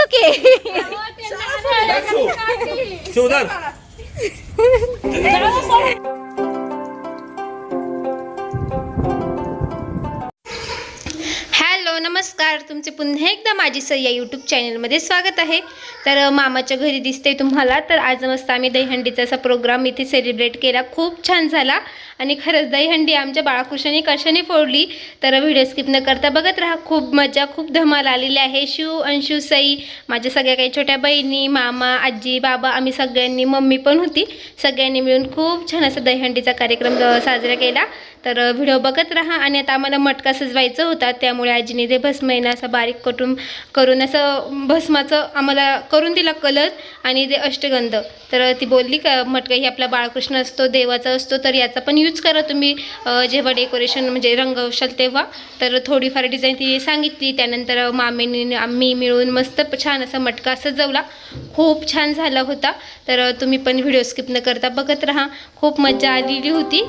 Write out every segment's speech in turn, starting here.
सुके शिवदार हॅलो नमस्कार. तुमचे पुन्हा एकदा माझी सर या यूट्यूब चॅनलमध्ये स्वागत आहे. तर मामाच्या घरी दिसते तुम्हाला. तर आज मस्त आम्ही दहीहंडीचा असा प्रोग्राम इथे सेलिब्रेट केला. खूप छान झाला. आणि खरंच दहीहंडी आमच्या बाळकृष्णाने कशाने फोडली? तर व्हिडिओ स्किप न करता बघत राहा. खूप मजा खूप धमाल आलेली आहे. शिव अंशू सई माझ्या सगळ्या काही छोट्या बहिणी मामा आजी बाबा आम्ही सगळ्यांनी मम्मी पण होती. सगळ्यांनी मिळून खूप छान असा दहीहंडीचा कार्यक्रम साजरा केला. तर व्हिडिओ बघत राहा. आणि आता आम्हाला मटका सजवायचा होता. त्यामुळे आजीने ते भस्म असं बारीक कटून करून असं भस्माचं आम्हाला करून दिला कलर आणि ते अष्टगंध. तर ती बोलली का मटका ही आपला बाळकृष्ण असतो देवाचा असतो तर याचा पण यूज करा तुम्ही जेव्हा डेकोरेशन म्हणजे रंगवशाल तेव्हा. तर थोडीफार डिझाईन तिने सांगितली त्यानंतर मामीने आम्ही मिळून मस्त छान असा मटका सजवला. खूप छान झाला होता. तर तुम्ही पण व्हिडिओ स्किप न करता बघत राहा. खूप मजा आलेली होती.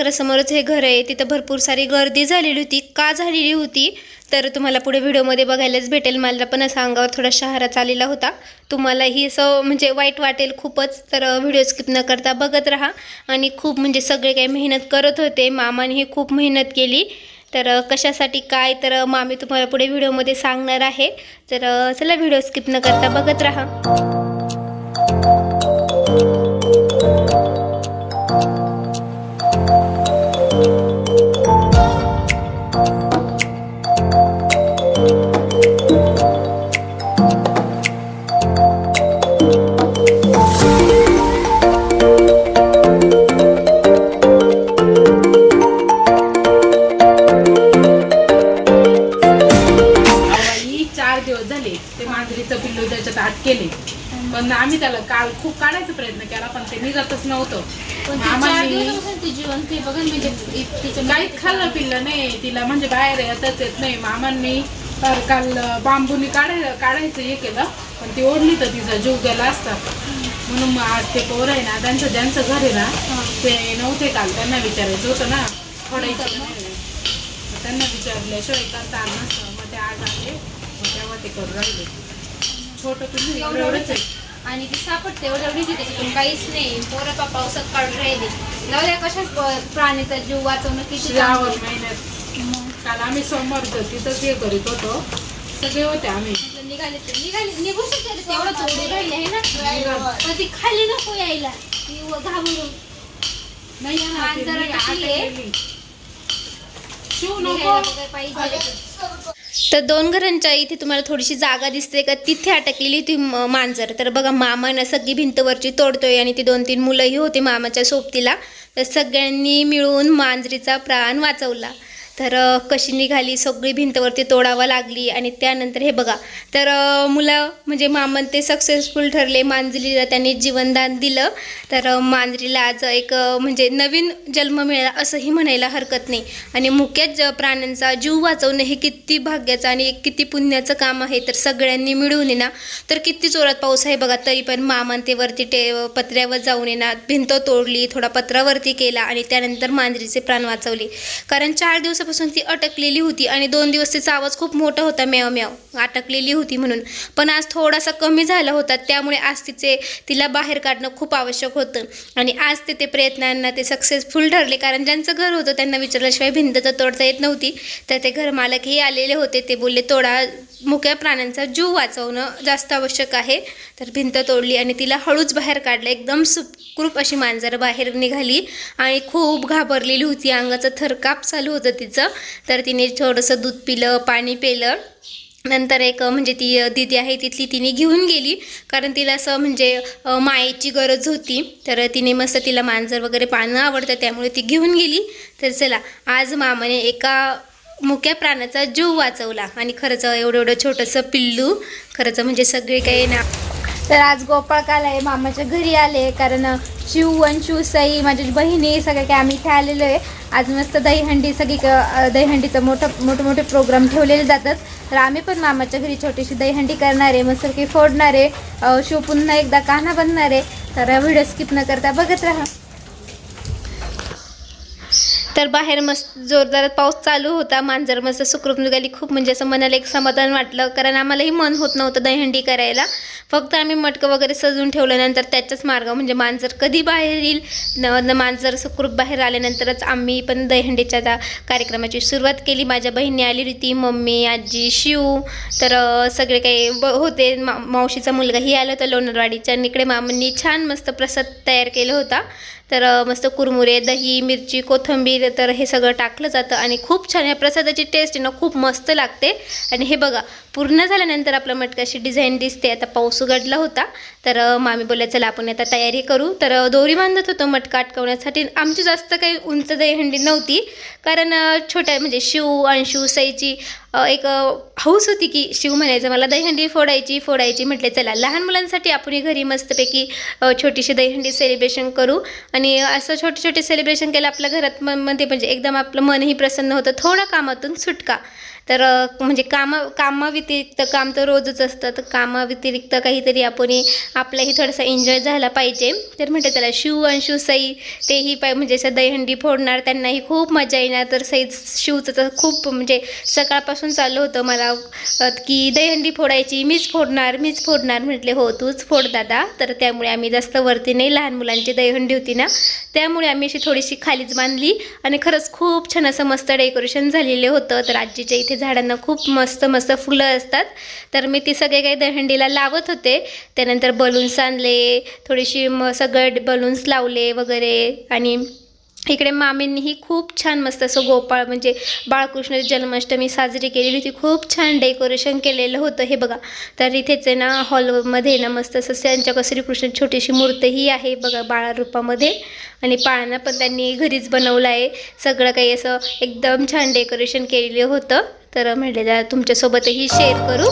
घरासमोरच हे घर आहे. तिथं भरपूर सारी गर्दी झालेली होती. का झालेली होती? तर तुम्हाला पुढे व्हिडिओमध्ये बघायलाच भेटेल. मला पण असं अंगावर थोडा शहारा चाललेला होता. तुम्हालाही असं म्हणजे वाईट वाटेल खूपच. तर व्हिडिओ स्किप न करता बघत राहा. आणि खूप म्हणजे सगळे काही मेहनत करत होते. मामानेही खूप मेहनत केली. तर कशासाठी काय? तर मामी तुम्हाला पुढे व्हिडिओमध्ये सांगणार आहे तर चला व्हिडिओ स्किप न करता बघत राहा. पण आम्ही त्याला काल खूप काढायचा प्रयत्न केला पण ते निघतच नव्हतं. मग आम्हाला काहीच खाल्लं पिल्लं नाही तिला म्हणजे बाहेर येतच येत नाही. मामांनी तर काल बांबूनी काढाय काढायचं हे केलं पण ती ओढली तर तिचा जीव गेला असता. म्हणून मग आज ते पोर आहे ना त्यांचं ज्यांचं घर आहे ना ते नव्हते काल त्यांना विचारायचं होतं ना. फोडायचं नाही मग त्यांना विचारल्याशिवाय करता आलं नसतं. मग ते आज आले मग तेव्हा ते करू राहिले. छोटं पिल्लू एवढं एवढंच आहे. आणि ती सापडते एवढं एवढीच आहे त्याच्यातून काहीच नाही. पोरं पा पावसात काढून राहिले. जाऊ द्या कशा प- प्राणीचा जीव वाचवणं किती श्रावण चांगलं. महिन्यात. काल आम्ही सोमवार तिथंच हे करीत होतो. सगळे होते आम्ही. निघाले ते निघाले निघू शकते तेवढं राहिले आहे ना? पण ती खाली नको यायला. ती घाबरून. नाही. शिव नको. पाहिजे तर दोन घरांच्या इथे तुम्हाला थोडीशी जागा दिसते का? तिथे अटकलेली ती मांजर. तर बघा मामानं सगळी भिंतवरची तोडतोय आणि ती दोन तीन मुलंही होती मामाच्या सोबतीला. तर सगळ्यांनी मिळून मांजरीचा प्राण वाचवला. तर कशी निघाली सगळी भिंतवरती तोडावं लागली आणि त्यानंतर हे बघा. तर मुलं म्हणजे मामन ते सक्सेसफुल ठरले. मांजरीला त्यांनी जीवनदान दिलं. तर मांजरीला आज एक म्हणजे नवीन जन्म मिळाला असंही म्हणायला हरकत नाही. आणि मुख्य ज प्राण्यांचा जीव वाचवणं हे किती भाग्याचं आणि किती पुण्याचं काम आहे तर सगळ्यांनी मिळून ये ना? तर किती जोरात पाऊस आहे बघा तरी पण मामन ते वरती टे पत्र्यावर जाऊन येणार भिंत तोडली थोडा पत्रावरती केला आणि त्यानंतर मांजरीचे प्राण वाचवले. कारण चार दिवसापासून दिवसापासून ती अटकलेली होती आणि दोन दिवस तिचा आवाज खूप मोठा होता म्याव म्याव. अटकलेली होती म्हणून. पण आज थोडासा कमी झाला होता त्यामुळे आज तिचे तिला बाहेर काढणं खूप आवश्यक होतं. आणि आज ते ते प्रयत्नांना ते सक्सेसफुल ठरले कारण ज्यांचं घर होतं त्यांना विचारल्याशिवाय भिंत तर तोडता येत नव्हती. तर ते घरमालकही आलेले होते ते बोलले तोडा मुक्या प्राण्यांचा जीव वाचवणं जास्त आवश्यक आहे. तर भिंत तोडली आणि तिला हळूच बाहेर काढलं. एकदम सुखरूप अशी मांजर बाहेर निघाली आणि खूप घाबरलेली होती. अंगाचं थरकाप चालू होतं तिचं. तर तिने थोडंसं दूध पिलं पाणी पिलं. नंतर एक म्हणजे ती दिदी दीदी आहे तिथली तिने घेऊन गेली. कारण तिला असं म्हणजे मायेची गरज होती. तर तिने मस्त तिला मांजर वगैरे पाळणं आवडतं त्यामुळे ती घेऊन गेली. तर चला आज मामाने एका मुक्या प्राण्याचा जीव वाचवला. आणि खरंच एवढं एवढं छोटंसं पिल्लू खरंच म्हणजे सगळे काही ना तर आज गोपाळ काल आहे मामाच्या घरी आले कारण शिव वन साई माझी बहिणी सगळे काय आम्ही इथे आलेलो आहे. आज मस्त दहीहंडी सगळी क- दहीहंडीचं मोठं मोठे मोठे प्रोग्राम ठेवलेले जातात. तर आम्ही पण मामाच्या घरी छोटीशी दहीहंडी करणार आहे मस्त काही फोडणार आहे. शिव पुन्हा एकदा कान्हा बनणार आहे. तर व्हिडिओ स्किप न करता बघत राहा. तर बाहेर मस्त जोरदार पाऊस चालू होता. मांजर मस्त सुखरूप निघाली. खूप म्हणजे असं मनाला एक समाधान वाटलं कारण आम्हालाही मन होत नव्हतं दहीहंडी करायला. फक्त आम्ही मटकं वगैरे सजवून ठेवल्यानंतर त्याच्याच मार्ग म्हणजे मांजर कधी बाहेर येईल न मांजर सुखरूप बाहेर आल्यानंतरच आम्ही पण दहीहंडीच्या त्या कार्यक्रमाची सुरुवात केली. माझ्या बहिणी आली होती मम्मी आजी शिव तर सगळे काही होते. मा मावशीचा मुलगाही आला होता लोणारवाडीच्या. आणि इकडे मामांनी छान मस्त प्रसाद तयार केला होता. तर मस्त कुरमुरे दही मिरची कोथिंबीर तर हे सगळं टाकलं जातं. आणि खूप छान या प्रसादाची टेस्ट आहे ना खूप मस्त लागते. आणि हे बघा पूर्ण झाल्यानंतर आपलं मटकाशी डिझाईन दिसते. आता पाऊस उघडला होता तर मामी बोलल्या चला आपण आता तयारी करू. तर दोरी बांधत होतो मटका अटकवण्यासाठी. आमची जास्त काही उंच दहीहंडी नव्हती कारण छोट्या म्हणजे शिव अंशू सईची एक हौस होती की शिव म्हणायचं मला दहीहंडी फोडायची फोडायची. म्हटले चला लहान मुलांसाठी आपणही घरी मस्तपैकी छोटीशी दहीहंडी सेलिब्रेशन करू. आणि असं छोटे छोटे सेलिब्रेशन केलं आपल्या घरात म- मध्ये म्हणजे एकदम आपलं मनही प्रसन्न होतं. थोडं कामातून सुटका. तर म्हणजे कामा कामाव्यतिरिक्त काम तर रोजच असतं. तर कामाव्यतिरिक्त काहीतरी आपण आपलाही थोडासा एन्जॉय झाला पाहिजे. तर म्हणते त्याला शिव आणि सई तेही पाय म्हणजे असं दहीहंडी फोडणार त्यांनाही खूप मजा येणार. तर सई शिवचं तर खूप म्हणजे सकाळपासून चालू होतं मला की दहीहंडी फोडायची मीच फोडणार मीच फोडणार म्हटले हो तूच फोड दादा. तर त्यामुळे आम्ही जास्त वरती नाही लहान मुलांची दहीहंडी होती ना त्यामुळे आम्ही अशी थोडीशी खालीच बांधली. आणि खरंच खूप छान असं मस्त डेकोरेशन झालेलं होतं. तर आजीच्या इथे झाडांना खूप मस्त मस्त फुलं असतात. तर मी ती सगळे काही दहंडीला लावत होते. त्यानंतर बलून्स आणले थोडीशी म सगळं बलून्स लावले वगैरे. आणि इकडे मामींनीही खूप छान मस्त असं गोपाळ म्हणजे बाळकृष्ण जन्माष्टमी साजरी केलेली होती. खूप छान डेकोरेशन केलेलं होतं हे बघा. तर इथेच आहे ना हॉलमध्ये ना मस्त असं त्यांच्या श्रीकृष्ण छोटीशी मूर्तीही आहे बघा बाळारूपामध्ये. आणि पाळणा पण त्यांनी घरीच बनवलं आहे. सगळं काही असं एकदम छान डेकोरेशन केलेलं होतं. तर म्हटले जरा तुमच्यासोबतही शेअर करू.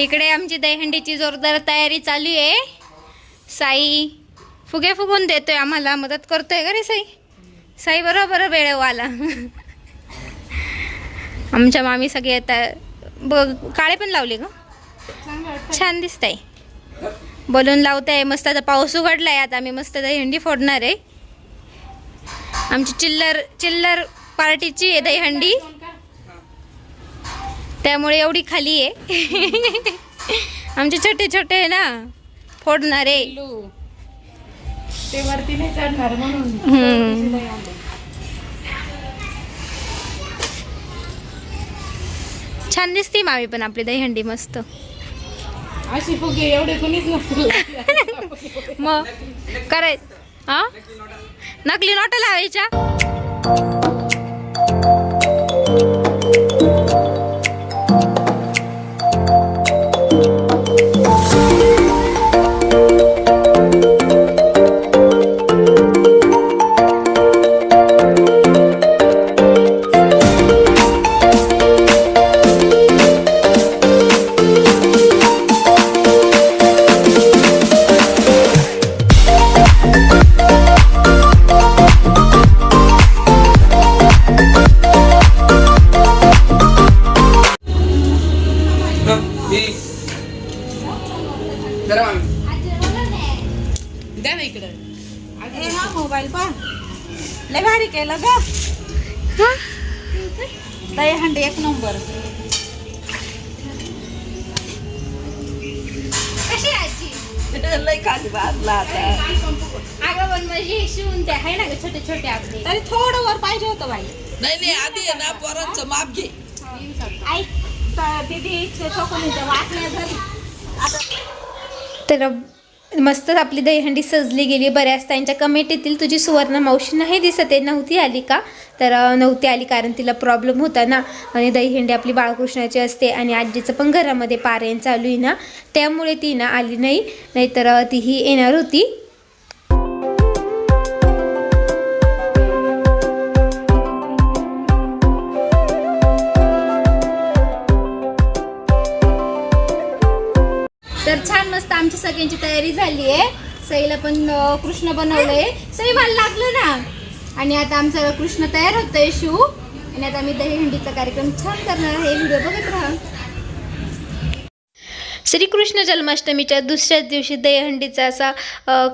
इकडे आमची दहीहंडीची जोरदार तयारी चालू आहे. साई फुगे फुगून देतोय आम्हाला मदत करतोय का रे साई? साई बरोबर वेळ आला आमच्या मामी सगळे आता बघ काळे पण लावले ग. छान दिसतंय. बलून लावताय मस्त आता पाऊस उघडलाय आता आम्ही मस्त दहीहंडी फोडणार आहे. आमची चिल्लर चिल्लर पार्टीची आहे दहीहंडी त्यामुळे एवढी खाली आहे. आमचे छोटे छोटे आहे ना फोडणारे. ते वरती नाही चढणार म्हणून. छान दिसते मामी पण आपली दहीहंडी मस्त. अशी फुगे एवढे कुणीच मग कराय हा नकली नोटा लावायच्या? तरी थोडं वर पाहिजे होतं बाई. नाही नाही आधी आहे ना पोरांचं माप घे. ऐक तर दीदी शोकून वाटण्या झाली. आता तर मस्तच आपली दहीहंडी सजली गेली. बऱ्याच त्यांच्या कमेंट येतील. तुझी सुवर्ण मावशी नाही दिसत आहे. नव्हती आली का? तर अं, नव्हती आली कारण तिला प्रॉब्लेम होता ना. आणि दहीहंडी आपली बाळकृष्णाची असते आणि आजीचं पण घरामध्ये पारायण चालू आहे ना. त्यामुळे ती ना आली नाही. नाहीतर अं, तीही येणार होती. सगळ्यांची तयारी झाली आहे. सईला पण कृष्ण बनवलंय. सई मला लागलं ना? आणि आता आमचा कृष्ण तयार होतोय शिव. आणि आता आम्ही दहीहंडीचा कार्यक्रम छान करणार आहे. व्हिडिओ बघत राहा. श्रीकृष्ण जन्माष्टमीच्या दुसऱ्याच दिवशी दहीहंडीचा असा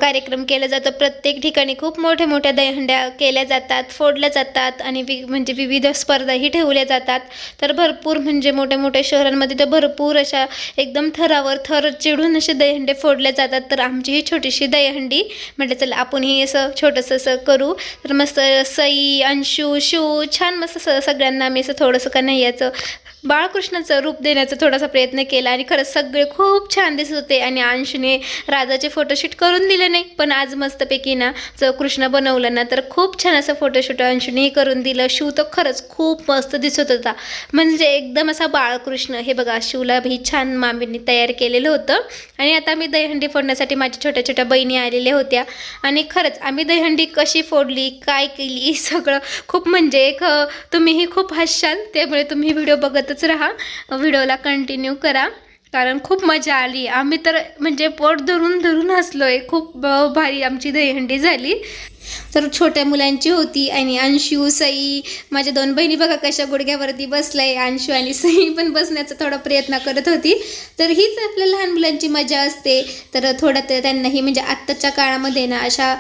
कार्यक्रम केला जातो. प्रत्येक ठिकाणी खूप मोठ्या मोठ्या दहीहंड्या केल्या जातात फोडल्या जातात आणि वि म्हणजे विविध स्पर्धाही ठेवल्या जातात. तर भरपूर म्हणजे मोठ्या मोठ्या शहरांमध्ये तर भरपूर अशा एकदम थरावर थर चिडून असे दहीहंडे फोडले जातात. तर आमची ही छोटीशी दहीहंडी म्हटलं चला आपणही असं छोटंसं असं करू. तर मस्त सई अंशू शिव छान मस्त स सगळ्यांना आम्ही असं थोडंसं का नाही याचं बाळकृष्णाचं रूप देण्याचा थोडासा प्रयत्न केला आणि खरंच सगळे खूप छान दिसत होते आणि अंशने राजाचे फोटोशूट करून दिले नाही. पण आज मस्तपैकी ना जो कृष्ण बनवलं ना तर खूप छान असं फोटोशूट अंशनेही करून दिलं. शिव तर खरंच खूप मस्त दिसत होता. म्हणजे एकदम असा बाळकृष्ण हे बघा शिवला ही छान मामींनी तयार केलेलं होतं. आणि आता मी दहीहंडी फोडण्यासाठी माझ्या छोट्या छोट्या बहिणी आलेल्या होत्या. आणि खरंच आम्ही दहीहंडी कशी फोडली काय केली सगळं खूप म्हणजे एक तुम्हीही खूप हसशाल त्यामुळे तुम्ही व्हिडिओ बघतच राहा. व्हिडिओला कंटिन्यू करा. कारण खूप मजा आली. आम्ही तर म्हणजे पोट धरून धरून हसलोय. खूप भारी आमची दहीहंडी झाली. तर छोट्या मुलांची होती आणि अंशू सई माझ्या दोन बहिणी बघा कशा गुडघ्यावरती बसलाय. अंशू आणि सई पण बसण्याचा थोडा प्रयत्न करत होती. तर हीच आपल्या लहान मुलांची मजा असते. तर थोडं त्यांनाही म्हणजे आत्ताच्या काळामध्ये ना अशा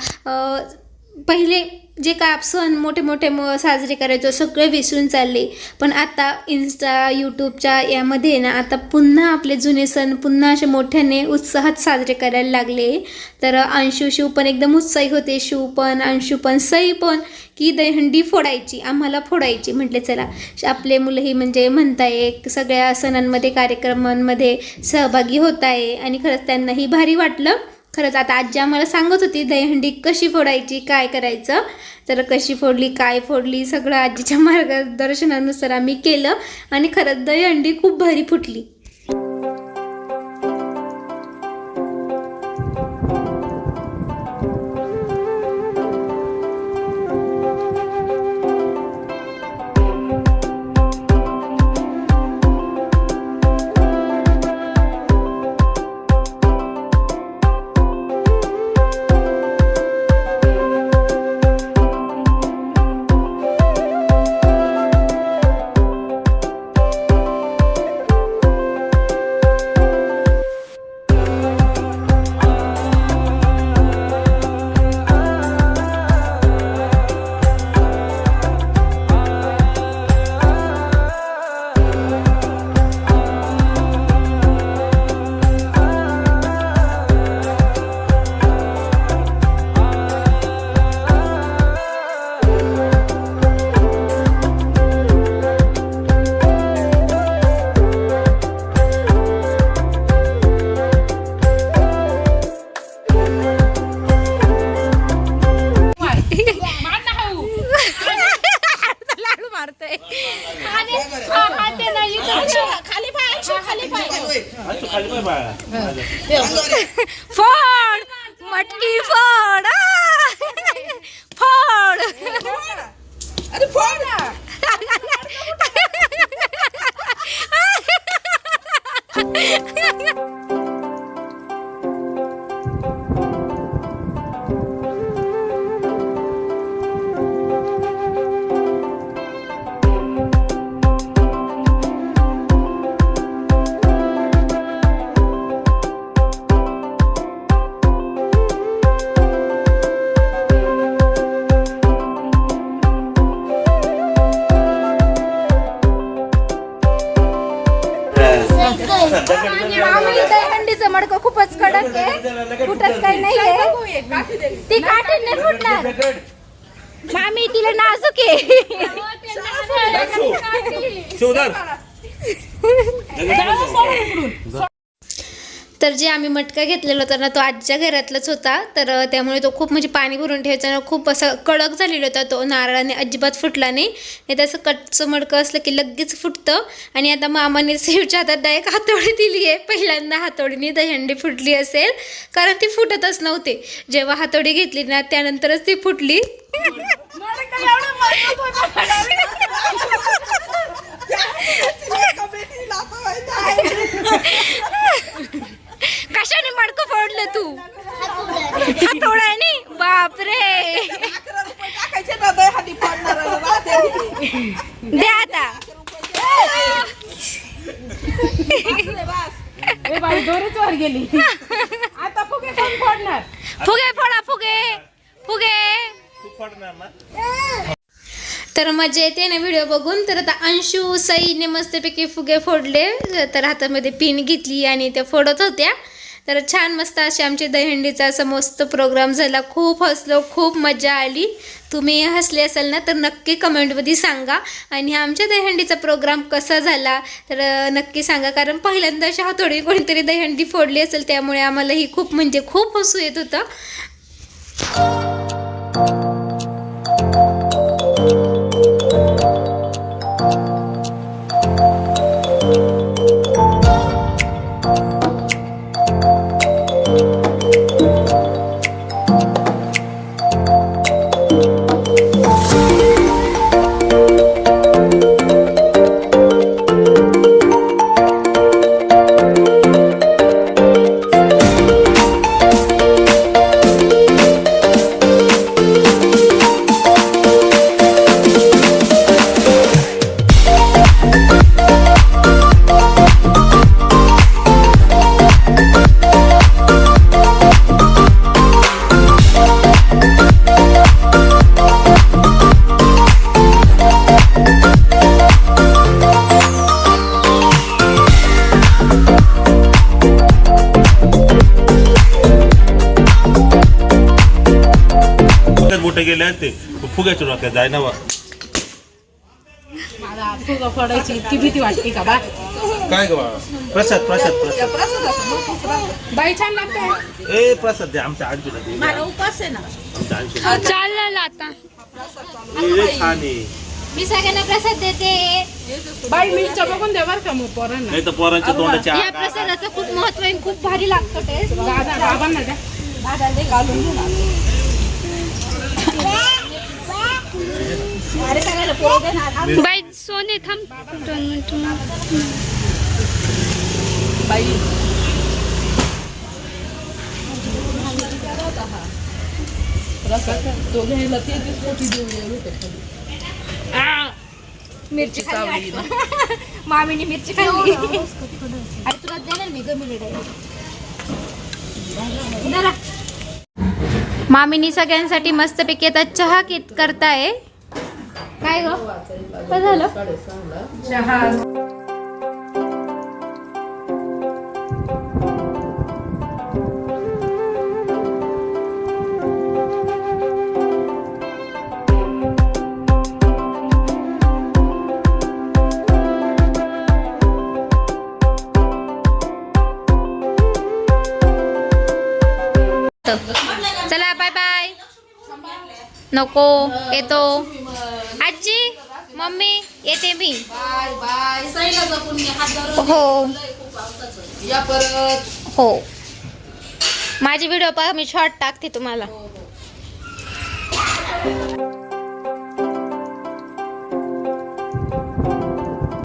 पहिले जे काय सण मोठे मोठे म साजरे करायचो सगळे विसरून चालले. पण आता इन्स्टा यूट्यूबच्या यामध्ये ना आता पुन्हा आपले जुने सण पुन्हा असे मोठ्याने उत्साहात साजरे करायला लागले. तर अंशू शिव पण एकदम उत्साही होते. शिव पण अंशू पण सई पण की दहीहंडी फोडायची आम्हाला फोडायची. म्हटले चला आपले मुलंही म्हणजे म्हणताय सगळ्या सणांमध्ये कार्यक्रमांमध्ये सहभागी होत आहे आणि खरंच त्यांनाही भारी वाटलं. खरंच आता आजी आम्हाला सांगत होती दहीहंडी कशी फोडायची काय करायचं? तर कशी फोडली काय फोडली सगळं आजीच्या मार्गदर्शनानुसार आम्ही केलं आणि खरंच दहीहंडी खूप भारी फुटली. तिला नाजूक आहे. तर जे आम्ही मटका घेतलेला होता ना तो आजच्या घरातलाच होता. तर त्यामुळे तो खूप म्हणजे पाणी भरून ठेवायचा ना खूप असं कडक झालेला होता. तो नारळाने अजिबात फुटला नाही. नाही तसं कटचं मडकं असलं की लगेच फुटतं. आणि आता मामाने सेवच्या हातात डायरेक्ट हातोडी दिली आहे. पहिल्यांदा हातोडीने दहीहंडी फुटली असेल. कारण ती फुटतच नव्हते. जेव्हा हातोडी घेतली ना त्यानंतरच ती फुटली. कशाने मडकं फोडलं तू? हातोड्याने बापरे. द्या आता. दोरच वर गेली आता फुगे कोण फोडणार फुगे फोडा फुगे फुगे तू पडणार ना तर मजा येते ना व्हिडिओ बघून. तर आता अंशू सईने मस्तपैकी फुगे फोडले. तर हातामध्ये पिन घेतली आणि त्या फोडत होत्या. तर छान मस्त अशी आमची दहीहंडीचा असा मस्त प्रोग्राम झाला. खूप हसलो खूप मजा आली. तुम्ही हसले असाल ना तर नक्की कमेंटमध्ये सांगा. आणि आमच्या दहीहंडीचा प्रोग्राम कसा झाला तर नक्की सांगा. कारण पहिल्यांदा अशा थोडी कोणीतरी दहीहंडी फोडली असेल त्यामुळे आम्हालाही खूप म्हणजे खूप हसू येत होतं. Música बोटे गेले ते. फुग्याच्या डोक्यात जाय ना बा. मला फुगा फोडायची इतकी भीती वाटते का बा? काय ग बा प्रसाद प्रसाद प्रसाद. बाई छान लागते. ए प्रसाद दे आमच्या आजीला दे. मला उपास आहे ना. आमच्या आजीला चाललं आता. ए, छान आहे. मी सगळ्यांना प्रसाद देते. बाई बघून दे बरं का मग पोरांना. नाही तर पोरांच्या तोंडाची या आग- प्रसादाचं खूप महत्त्व आहे खूप भारी लागतो दादा बाबांना द्या. बाई सोने थांब दोन मिनिटं मिरची खाल्ली मामीने मिरची खाल्ली. अरे तुला देणार मी गमी मामीनी सगळ्यांसाठी मस्तपैकी आता चहा कित करताय. काय ग? काय झालं? नको येतो आजी मम्मी येते मी हो हो माझी व्हिडिओ पहा मी शॉर्ट टाकते तुम्हाला